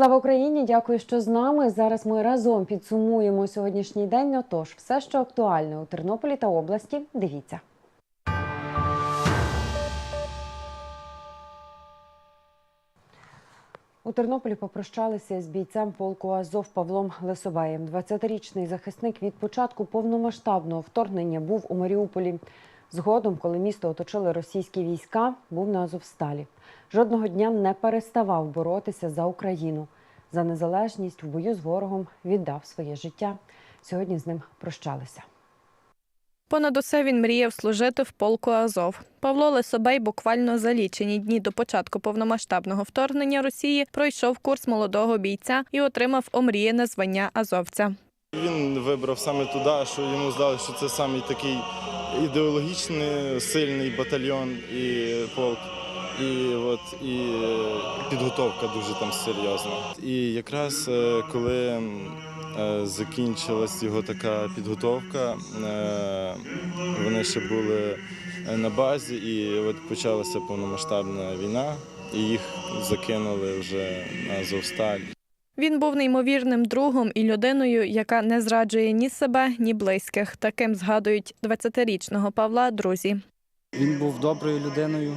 Слава Україні! Дякую, що з нами. Зараз ми разом підсумуємо сьогоднішній день. Отож, все, що актуальне у Тернополі та області, дивіться. У Тернополі попрощалися з бійцем полку Азов Павлом Лисобаєм. 20-річний захисник від початку повномасштабного вторгнення був у Маріуполі. Згодом, коли місто оточили російські війська, був на Азовсталі. Жодного дня не переставав боротися за Україну. За незалежність в бою з ворогом віддав своє життя. Сьогодні з ним прощалися. Понад усе він мріяв служити в полку Азов. Павло Лисобей буквально за лічені дні до початку повномасштабного вторгнення Росії пройшов курс молодого бійця і отримав омріяне звання азовця. Він вибрав саме туди, що йому здалося, що це саме такий ідеологічний сильний батальйон і полк. І от і підготовка дуже там серйозна. І якраз е, коли е, закінчилась його така підготовка, е, вони ще були на базі, і от почалася повномасштабна війна, і їх закинули вже на Азовсталь. Він був неймовірним другом і людиною, яка не зраджує ні себе, ні близьких. Таким згадують 20-річного Павла друзі. Він був доброю людиною.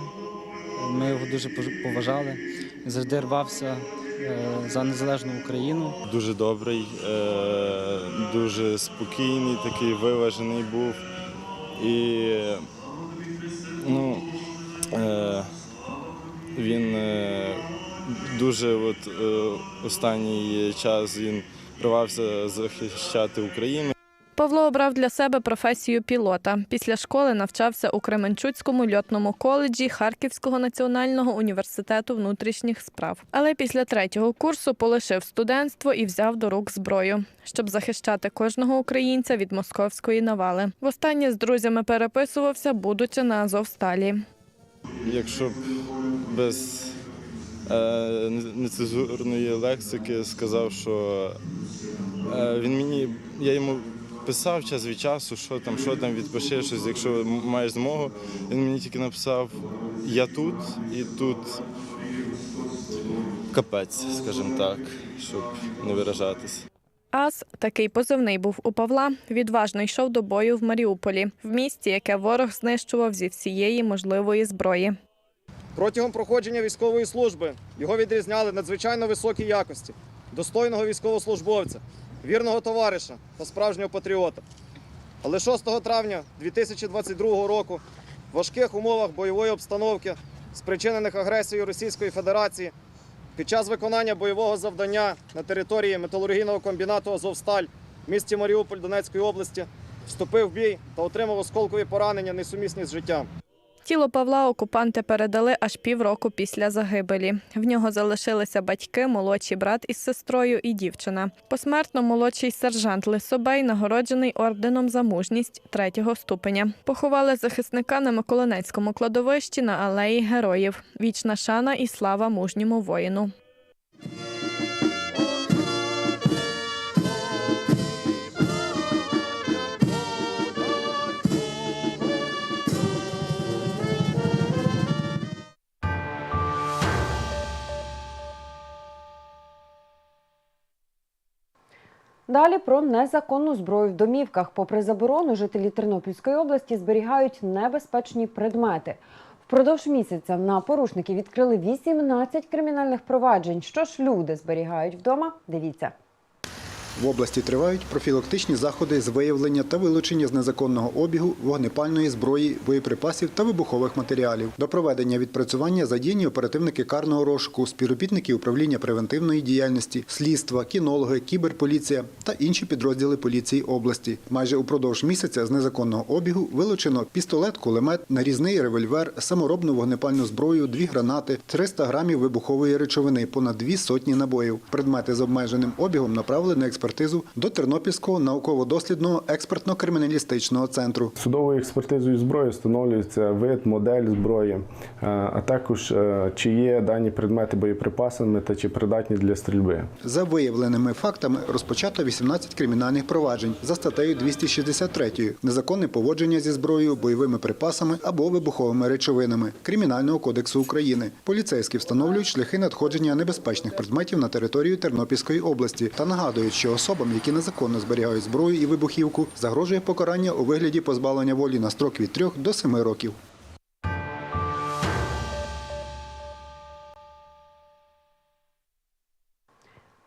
Ми його дуже поважали. Завжди рвався е, за незалежну Україну. Дуже добрий, е, дуже спокійний, такий виважений був. І ну, е, він дуже от, останній час він рвався захищати Україну. Павло обрав для себе професію пілота. Після школи навчався у Кременчуцькому льотному коледжі Харківського національного університету внутрішніх справ. Але після третього курсу полишив студентство і взяв до рук зброю, щоб захищати кожного українця від московської навали. Востаннє з друзями переписувався, будучи на Азовсталі. Якщо б без е, нецензурної лексики сказав, що е, він мені, я йому писав час від часу, що там, що там, відпиши щось, якщо маєш змогу. Він мені тільки написав Я тут і тут капець, скажімо так, щоб не виражатись. Ас, такий позивний був у Павла, відважно йшов до бою в Маріуполі, в місті, яке ворог знищував зі всієї можливої зброї. Протягом проходження військової служби його відрізняли надзвичайно високі якості, достойного військовослужбовця, вірного товариша та справжнього патріота. Але 6 травня 2022 року в важких умовах бойової обстановки, спричинених агресією Російської Федерації, під час виконання бойового завдання на території металургійного комбінату Азовсталь в місті Маріуполь Донецької області вступив в бій та отримав осколкові поранення несумісні з життям. Тіло Павла окупанти передали аж півроку після загибелі. В нього залишилися батьки, молодший брат із сестрою і дівчина. Посмертно молодший сержант Лисобей нагороджений орденом за мужність третього ступеня. Поховали захисника на Миколинецькому кладовищі на алеї героїв. Вічна шана і слава мужньому воїну. Далі про незаконну зброю в домівках. Попри заборону, жителі Тернопільської області зберігають небезпечні предмети. Впродовж місяця на порушники відкрили 18 кримінальних проваджень. Що ж люди зберігають вдома? Дивіться. В області тривають профілактичні заходи з виявлення та вилучення з незаконного обігу вогнепальної зброї, боєприпасів та вибухових матеріалів. До проведення відпрацювання задіяні оперативники карного розшуку, співробітники управління превентивної діяльності, слідства, кінологи, кіберполіція та інші підрозділи поліції області. Майже упродовж місяця з незаконного обігу вилучено пістолет, кулемет, нарізний револьвер, саморобну вогнепальну зброю, дві гранати, 300 грамів вибухової речовини, понад дві сотні набоїв. Предмети з обмеженим обігом направили на експертизу експертизу до Тернопільського науково-дослідного експертно-криміналістичного центру. Судовою експертизою зброї встановлюється вид, модель зброї, е, а також е, чи є дані предмети боєприпасами та чи придатні для стрільби. За виявленими фактами розпочато 18 кримінальних проваджень за статтею 263 незаконне поводження зі зброєю, бойовими припасами або вибуховими речовинами Кримінального кодексу України. Поліцейські встановлюють шляхи надходження небезпечних предметів на територію Тернопільської області та нагадують, що особам, які незаконно зберігають зброю і вибухівку, загрожує покарання у вигляді позбавлення волі на строк від 3 до 7 років.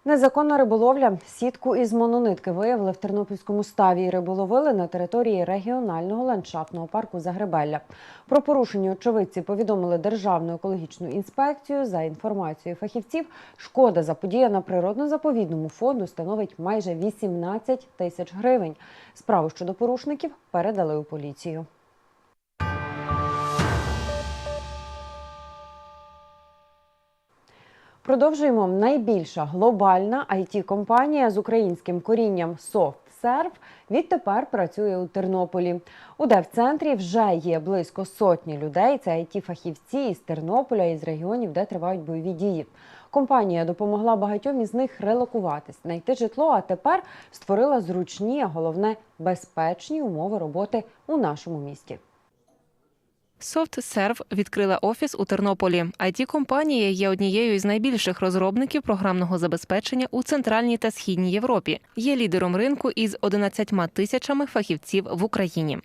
Незаконна риболовля. Сітку із мононитки виявили в Тернопільському ставі і риболовили на території регіонального ландшафтного парку Загребелля. Про порушення очевидці повідомили Державну екологічну інспекцію. За інформацією фахівців, шкода заподіяна природно-заповідному фонду становить майже 18 тисяч гривень. Справу щодо порушників передали у поліцію. Продовжуємо. Найбільша глобальна it компанія з українським корінням SoftServe відтепер працює у Тернополі. У дев-центрі вже є близько сотні людей. Це it фахівці із Тернополя і з регіонів, де тривають бойові дії. Компанія допомогла багатьом із них релокуватись, знайти житло, а тепер створила зручні, а головне безпечні умови роботи у нашому місті. SoftServe відкрила офіс у Тернополі. it компанія є однією із найбільших розробників програмного забезпечення у центральній та східній Європі. Є лідером ринку із 11 тисячами фахівців в Україні.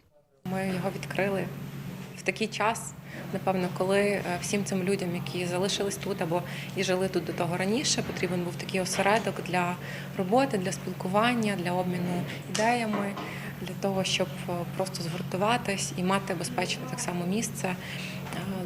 Ми його відкрили в такий час, напевно, коли е, всім цим людям, які залишились тут або і жили тут до того раніше, потрібен був такий осередок для роботи, для спілкування, для обміну ідеями, для того, щоб е, просто згуртуватись і мати безпечне так само місце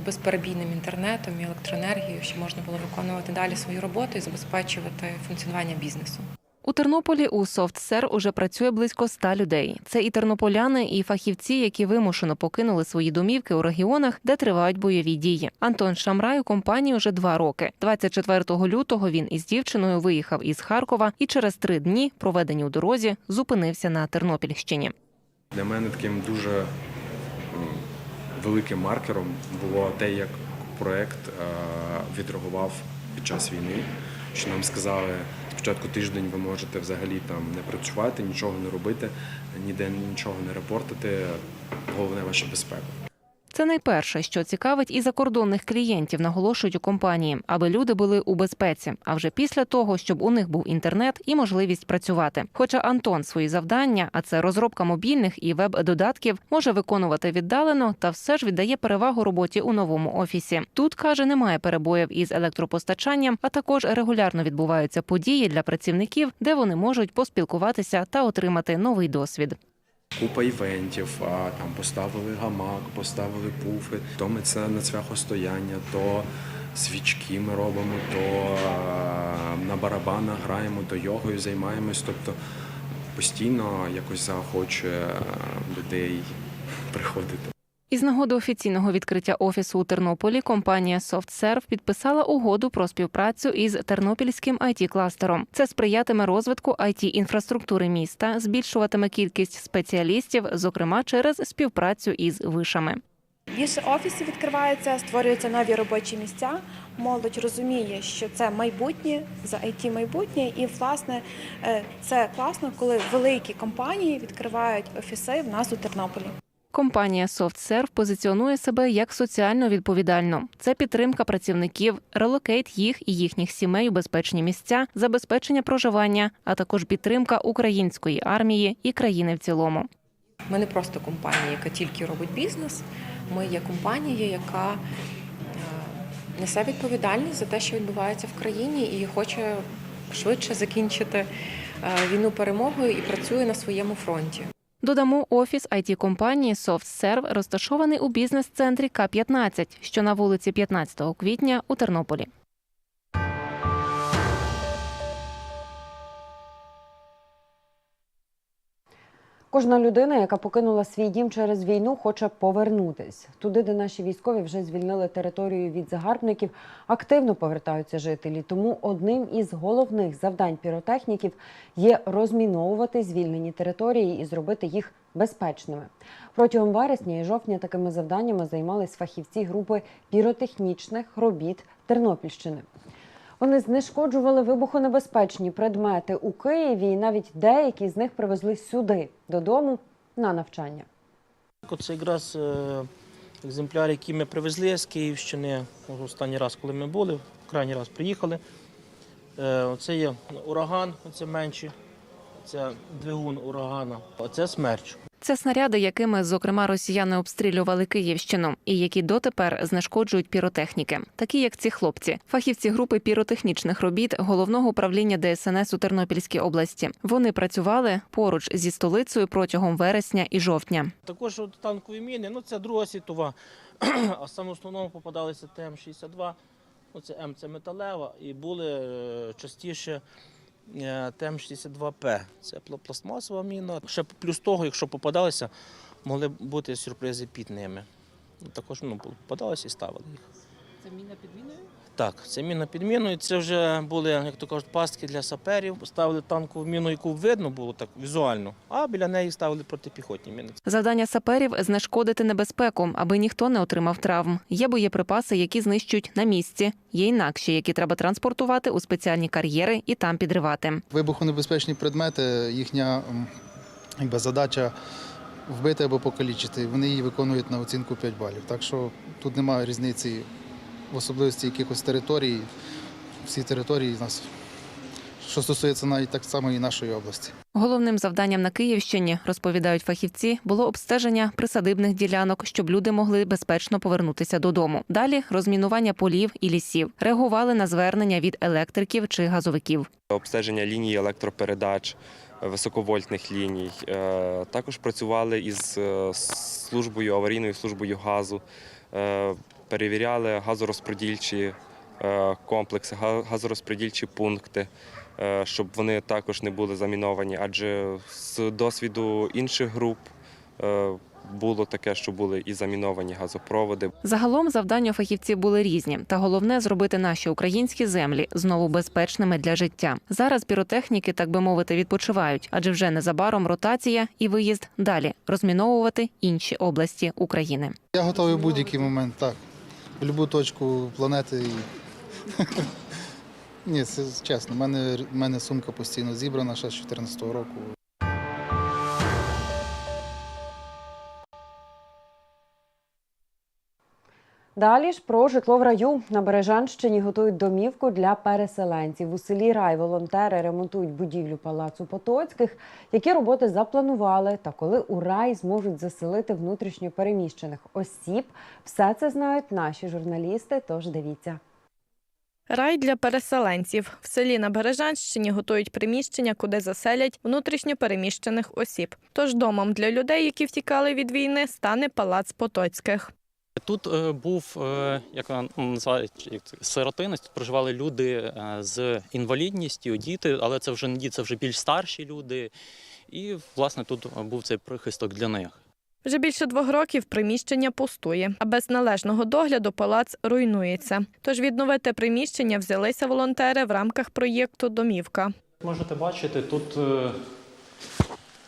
з безперебійним інтернетом і електроенергією, щоб можна було виконувати далі свою роботу і забезпечувати функціонування бізнесу. У Тернополі у SoftServe уже працює близько 100 людей. Це і тернополяни, і фахівці, які вимушено покинули свої домівки у регіонах, де тривають бойові дії. Антон Шамрай у компанії вже два роки. 24 лютого він із дівчиною виїхав із Харкова і через три дні, проведені у дорозі, зупинився на Тернопільщині. Для мене таким дуже великим маркером було те, як проект е, відреагував під час війни. Що нам сказали, спочатку тиждень ви можете взагалі там не працювати, нічого не робити, ніде нічого не репортити. Головне ваша безпека. Це найперше, що цікавить і закордонних клієнтів, наголошують у компанії, аби люди були у безпеці. А вже після того, щоб у них був інтернет і можливість працювати. Хоча Антон свої завдання, а це розробка мобільних і веб-додатків, може виконувати віддалено, та все ж віддає перевагу роботі у новому офісі. Тут каже, немає перебоїв із електропостачанням, а також регулярно відбуваються події для працівників, де вони можуть поспілкуватися та отримати новий досвід. Купа івентів, а, там поставили гамак, поставили пуфи, то ми це на цвяхостояння, то свічки ми робимо, то на барабанах граємо, то йогою займаємось. Тобто постійно якось заохочує людей приходити. Із нагоди офіційного відкриття офісу у Тернополі компанія SoftServe підписала угоду про співпрацю із тернопільським it кластером Це сприятиме розвитку it інфраструктури міста, збільшуватиме кількість спеціалістів, зокрема через співпрацю із вишами. Більше офісів відкривається, створюються нові робочі місця. Молодь розуміє, що це майбутнє за IT майбутнє, і власне е, це класно, коли великі компанії відкривають офіси в нас у Тернополі. Компанія SoftServe позиціонує себе як соціально відповідально. Це підтримка працівників, релокейт їх і їхніх сімей у безпечні місця, забезпечення проживання, а також підтримка української армії і країни в цілому. Ми не просто компанія, яка тільки робить бізнес. Ми є компанія, яка е, несе відповідальність за те, що відбувається в країні, і хоче швидше закінчити е, війну перемогою і працює на своєму фронті. Додамо, офіс it компанії SoftServe розташований у бізнес-центрі К-15, що на вулиці 15 квітня у Тернополі. Кожна людина, яка покинула свій дім через війну, хоче повернутись туди, де наші військові вже звільнили територію від загарбників. Активно повертаються жителі. Тому одним із головних завдань піротехніків є розміновувати звільнені території і зробити їх безпечними. Протягом вересня і жовтня такими завданнями займались фахівці групи піротехнічних робіт Тернопільщини. Вони знешкоджували вибухонебезпечні предмети у Києві, і навіть деякі з них привезли сюди додому на навчання. Це якраз е, екземпляр, який ми привезли з Київщини. Останній раз, коли ми були, крайній раз приїхали. Е, Оце є ураган, оце менші, це двигун урагана, оце смерч. Це снаряди, якими, зокрема, росіяни обстрілювали Київщину, і які дотепер знешкоджують піротехніки, такі як ці хлопці, фахівці групи піротехнічних робіт головного управління ДСНС у Тернопільській області. Вони працювали поруч зі столицею протягом вересня і жовтня. Також от танкові міни, ну це Друга світова, а саме основному попадалися ТМ-62, ну це М це металева, і були е, частіше ТМ-62П, це пластмасова міна. Ще плюс того, якщо попадалися, могли бути сюрпризи під ними. Також ну, попадалися і ставили їх. Це міна під війною? Так, це міна під міною. Це вже були, як то кажуть, пастки для саперів. Ставили танкову міну, яку видно було так візуально, а біля неї ставили протипіхотні міни. Завдання саперів знешкодити небезпеку, аби ніхто не отримав травм. Є боєприпаси, які знищують на місці. Є інакші, які треба транспортувати у спеціальні кар'єри і там підривати. Вибухонебезпечні предмети, їхня якби, задача вбити або покалічити. Вони її виконують на оцінку 5 балів. Так що тут немає різниці в особливості якихось територій. Всі території у нас, що стосується навіть так само і нашої області. Головним завданням на Київщині, розповідають фахівці, було обстеження присадибних ділянок, щоб люди могли безпечно повернутися додому. Далі розмінування полів і лісів. Реагували на звернення від електриків чи газовиків. обстеження ліній електропередач, високовольтних ліній. Е, Також працювали із е, службою аварійною службою газу, Е, перевіряли газорозподільчі е, комплекси, га- газорозподільчі пункти, е, щоб вони також не були заміновані. Адже з досвіду інших груп е, було таке, що були і заміновані газопроводи. Загалом завдання фахівців були різні, та головне зробити наші українські землі знову безпечними для життя. Зараз піротехніки, так би мовити, відпочивають, адже вже незабаром ротація і виїзд далі розміновувати інші області України. Я готовий в будь-який момент, так. В будь-яку точку планети. І... Ні, це чесно. в мене, в мене сумка постійно зібрана ще з 2014 року. Далі ж про житло в раю на Бережанщині готують домівку для переселенців. У селі Рай волонтери ремонтують будівлю палацу Потоцьких. Які роботи запланували та коли у рай зможуть заселити внутрішньо переміщених осіб? Все це знають наші журналісти. Тож дивіться. Рай для переселенців в селі на Бережанщині готують приміщення, куди заселять внутрішньо переміщених осіб. Тож домом для людей, які втікали від війни, стане палац Потоцьких. Тут е, був, е, як вона називають, сиротинець, тут проживали люди е, з інвалідністю, діти, але це вже не діти, це вже більш старші люди. І, власне, тут був цей прихисток для них. Вже більше двох років приміщення пустує, а без належного догляду палац руйнується. Тож відновити приміщення взялися волонтери в рамках проєкту Домівка. Можете бачити, тут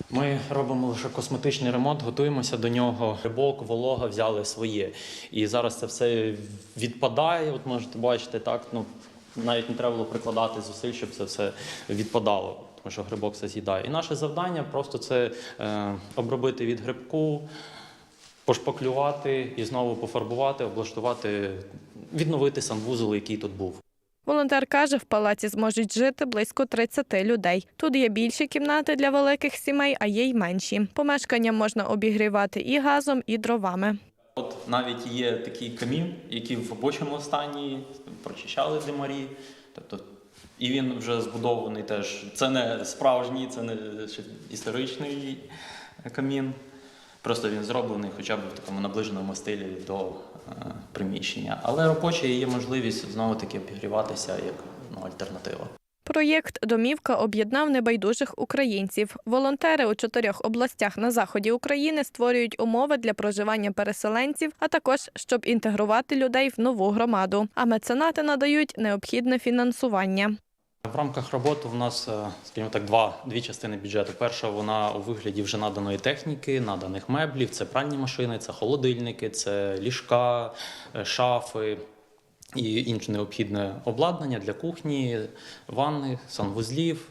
ми робимо лише косметичний ремонт, готуємося до нього. Грибок, волога взяли своє. І зараз це все відпадає. От можете бачити, так ну навіть не треба було прикладати зусиль, щоб це все відпадало, тому що грибок все з'їдає. І наше завдання просто це е, обробити від грибку, пошпаклювати і знову пофарбувати, облаштувати, відновити санвузол, який тут був. Волонтер каже, в палаці зможуть жити близько 30 людей. Тут є більші кімнати для великих сімей, а є й менші. Помешкання можна обігрівати і газом, і дровами. От навіть є такий камін, який в робочому стані прочищали димарі. Тобто, і він вже збудований теж. Це не справжній, це не історичний камін. Просто він зроблений хоча б в такому наближеному стилі до е, приміщення. Але робочий є можливість знову таки обігріватися як ну, альтернатива. Проєкт Домівка об'єднав небайдужих українців. Волонтери у чотирьох областях на заході України створюють умови для проживання переселенців, а також щоб інтегрувати людей в нову громаду. А меценати надають необхідне фінансування. В рамках роботи в нас, е, скажімо так, два, дві частини бюджету. Перша вона у вигляді вже наданої техніки, наданих меблів, це пральні машини, це холодильники, це ліжка, е, шафи і інше необхідне обладнання для кухні, ванни, санвузлів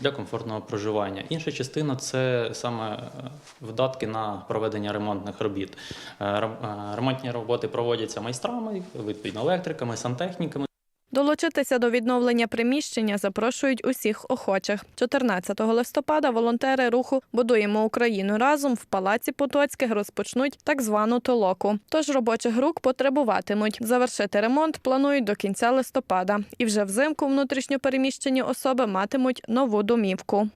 для комфортного проживання. Інша частина це саме е, видатки на проведення ремонтних робіт. Рем- Ремонтні роботи проводяться майстрами, відповідно електриками, сантехніками. Долучитися до відновлення приміщення запрошують усіх охочих. 14 листопада волонтери руху Будуємо Україну разом в палаці Потоцьких розпочнуть так звану толоку. Тож робочих рук потребуватимуть. Завершити ремонт планують до кінця листопада. І вже взимку внутрішньопереміщені особи матимуть нову домівку.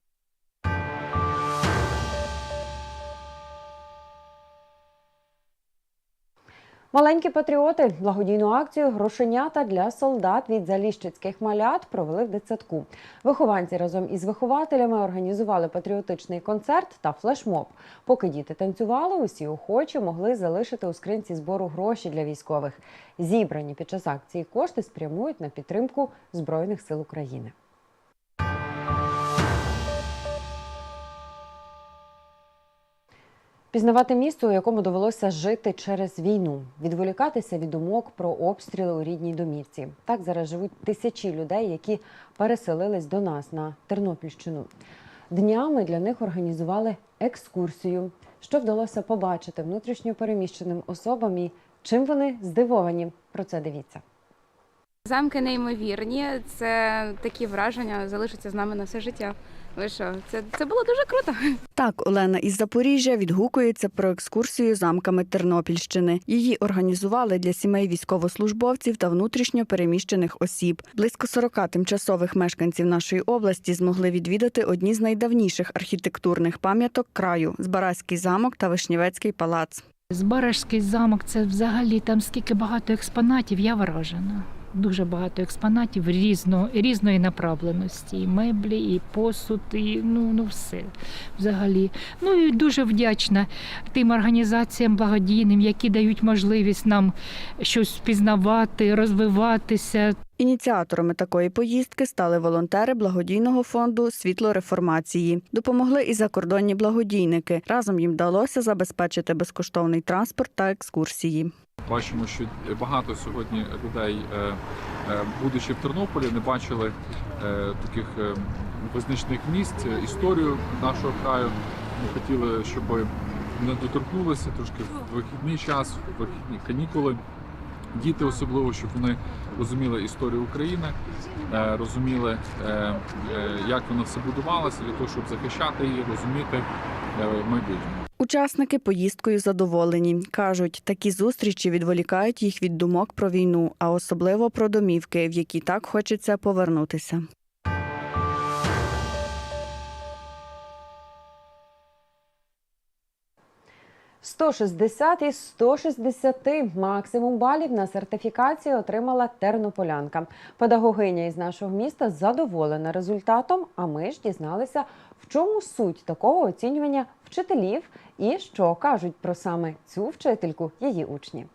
Маленькі патріоти благодійну акцію Грошенята для солдат від заліщицьких малят провели в дитсадку. Вихованці разом із вихователями організували патріотичний концерт та флешмоб. Поки діти танцювали, усі охочі могли залишити у скринці збору гроші для військових. Зібрані під час акції кошти спрямують на підтримку Збройних сил України. Пізнавати місто, у якому довелося жити через війну, відволікатися від думок про обстріли у рідній домівці. Так зараз живуть тисячі людей, які переселились до нас на Тернопільщину. Днями для них організували екскурсію. Що вдалося побачити внутрішньо переміщеним особам і чим вони здивовані? Про це дивіться. Замки неймовірні. Це такі враження залишаться з нами на все життя. Ви що, це, це було дуже круто. Так, Олена із Запоріжжя відгукується про екскурсію замками Тернопільщини. Її організували для сімей військовослужбовців та внутрішньо переміщених осіб. Близько 40 тимчасових мешканців нашої області змогли відвідати одні з найдавніших архітектурних пам'яток краю Збаразький замок та Вишнівецький палац. Збаражський замок це взагалі там скільки багато експонатів, я вражена. Дуже багато експонатів різно, різної направленості. І меблі, і посуд, і ну, ну все взагалі. Ну і дуже вдячна тим організаціям благодійним, які дають можливість нам щось впізнавати, розвиватися. Ініціаторами такої поїздки стали волонтери благодійного фонду Світло реформації. Допомогли і закордонні благодійники. Разом їм вдалося забезпечити безкоштовний транспорт та екскурсії. Бачимо, що багато сьогодні людей, е, е, будучи в Тернополі, не бачили е, таких визначних місць, історію нашого краю. Ми хотіли, щоб не доторкнулися трошки в вихідний час, в вихідні канікули. Діти особливо, щоб вони розуміли історію України, розуміли, як воно все будувалося, для того, щоб захищати її, розуміти в майбутньому. Учасники поїздкою задоволені. Кажуть, такі зустрічі відволікають їх від думок про війну, а особливо про домівки, в які так хочеться повернутися. – 160 із 160 максимум балів на сертифікації отримала тернополянка. Педагогиня із нашого міста задоволена результатом. А ми ж дізналися, в чому суть такого оцінювання вчителів і що кажуть про саме цю вчительку її учні.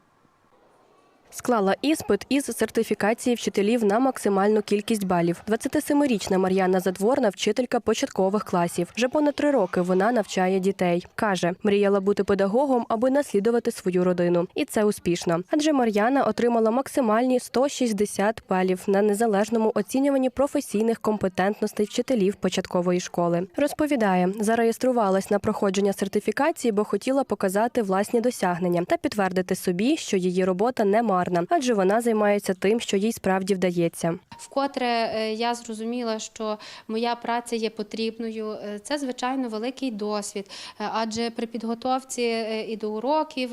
Склала іспит із сертифікації вчителів на максимальну кількість балів. 27-річна Мар'яна Задворна, вчителька початкових класів. Вже понад три роки вона навчає дітей. Каже, мріяла бути педагогом, аби наслідувати свою родину. І це успішно. Адже Мар'яна отримала максимальні 160 балів на незалежному оцінюванні професійних компетентностей вчителів початкової школи. Розповідає, зареєструвалась на проходження сертифікації, бо хотіла показати власні досягнення та підтвердити собі, що її робота не марна, адже вона займається тим, що їй справді вдається. Вкотре е, я зрозуміла, що моя праця є потрібною. Е, Це звичайно великий досвід, е, адже при підготовці і до уроків,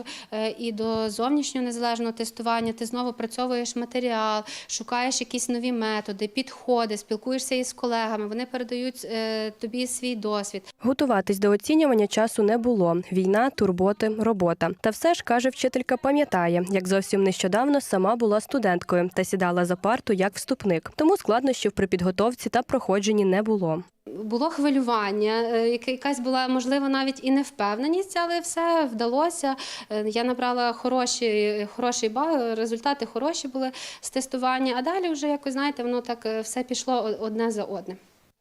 і до зовнішнього незалежного тестування ти знову працьовуєш матеріал, шукаєш якісь нові методи, підходи, спілкуєшся із колегами. Вони передають тобі свій досвід. Готуватись до оцінювання часу не було. Війна, турботи, робота. Та все ж каже вчителька, пам'ятає, як зовсім нещодавно нещодавно сама була студенткою та сідала за парту як вступник, тому складнощів при підготовці та проходженні не було. Було хвилювання, е, якась була можливо навіть і невпевненість, але все вдалося. Е, Я набрала хороші, хороший бал, результати хороші були з тестування. А далі вже якось знаєте, воно так е, все пішло одне за одним.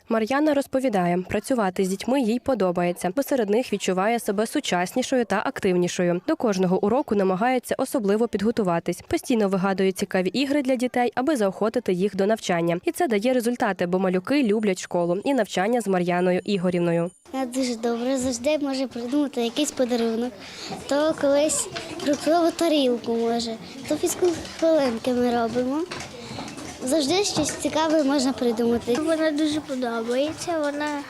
Мар'яна розповідає, працювати з дітьми їй подобається, бо серед них відчуває себе сучаснішою та активнішою. До кожного уроку намагається особливо підготуватись. Постійно вигадує цікаві ігри для дітей, аби заохотити їх до навчання. І це дає результати, бо малюки люблять школу і навчання з Мар'яною Ігорівною. Я дуже добре, завжди може придумати якийсь подарунок. То колись фруктову тарілку може, то фізкульт ми робимо. Завжди щось цікаве можна придумати. Вона дуже подобається, вона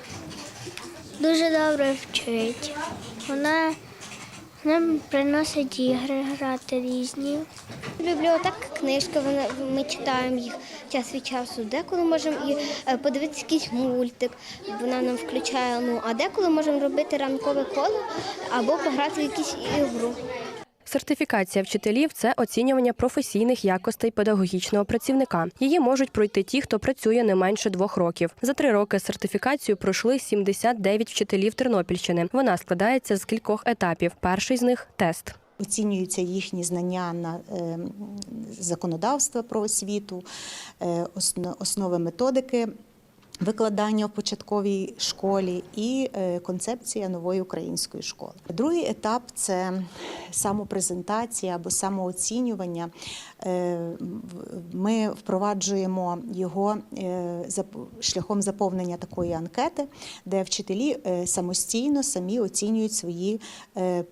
дуже добре вчить. Вона нам приносить ігри грати різні. Бібліотека книжка, вона, ми читаємо їх час від часу. Деколи можемо і е, подивитися якийсь мультик, вона нам включає. Ну, а деколи можемо робити ранкове коло або пограти в якусь ігру. Сертифікація вчителів це оцінювання професійних якостей педагогічного працівника. Її можуть пройти ті, хто працює не менше двох років. За три роки сертифікацію пройшли 79 вчителів Тернопільщини. Вона складається з кількох етапів. Перший з них тест. Оцінюються їхні знання на е, законодавства про освіту, е, основи методики викладання в початковій школі і е, концепція нової української школи. Другий етап це самопрезентація або самооцінювання. Е, Ми впроваджуємо його е, шляхом заповнення такої анкети, де вчителі самостійно самі оцінюють свої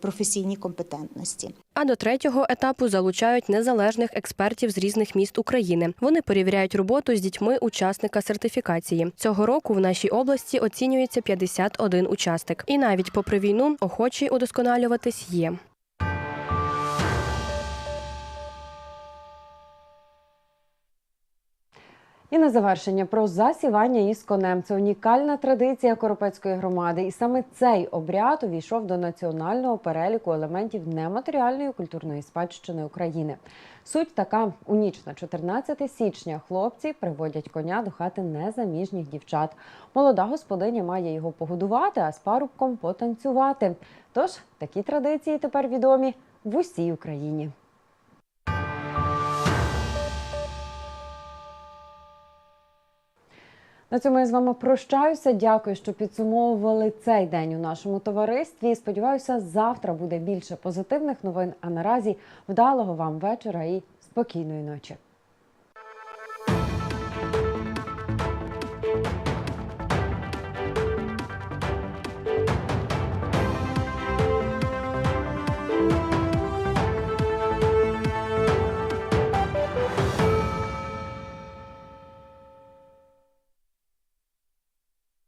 професійні компетентності. А до третього етапу залучають незалежних експертів з різних міст України. Вони перевіряють роботу з дітьми учасника сертифікації. Цього року в нашій області оцінюється 51 учасник. І навіть попри війну охочі удосконалюватись є. І на завершення про засівання із конем. Це унікальна традиція Коропецької громади. І саме цей обряд увійшов до національного переліку елементів нематеріальної культурної спадщини України. Суть така: у ніч на 14 січня хлопці приводять коня до хати незаміжніх дівчат. Молода господиня має його погодувати, а з парубком потанцювати. Тож такі традиції тепер відомі в усій Україні. На цьому я з вами прощаюся. Дякую, що підсумовували цей день у нашому товаристві. Сподіваюся, завтра буде більше позитивних новин. А наразі вдалого вам вечора і спокійної ночі.